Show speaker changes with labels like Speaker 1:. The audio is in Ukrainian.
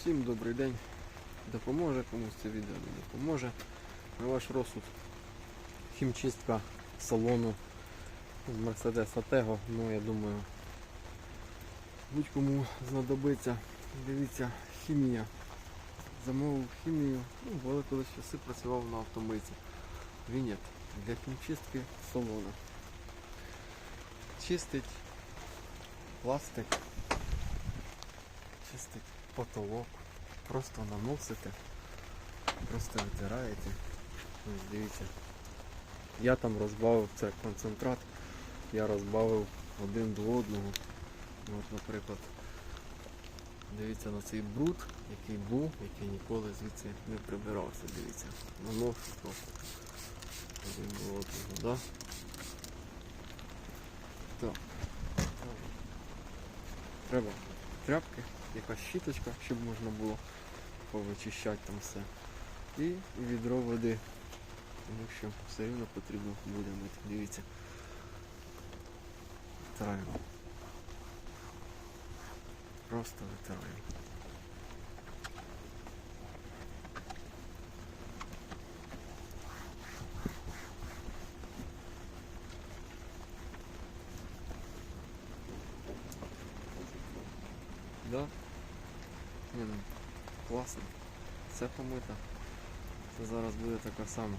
Speaker 1: Всім добрий день. Допоможе комусь це відео не допоможе. На ваш розсуд хімчистка салону з Mercedes Atego. Ну я думаю, будь-кому знадобиться. Дивіться, хімія. Замовив хімію, ну, бо колись часи працював на автомийці. Вінет для хімчистки салону. Чистить пластик, чистить потолок, просто наносите, просто витираєте. Ось дивіться. Я там розбавив це концентрат, я розбавив один до одного. От, наприклад, дивіться на цей бруд, який був, який ніколи звідси не прибирався. Дивіться. Наношу просто один до одного, да? Так. Треба тряпки, якась щіточка, щоб можна було повичищати там все. І відро води. Тому що все рівно потрібно буде мити. Дивіться. Витираємо. Просто витираємо. Да? Ні, ну, класно. Все помито. Це зараз буде така сама.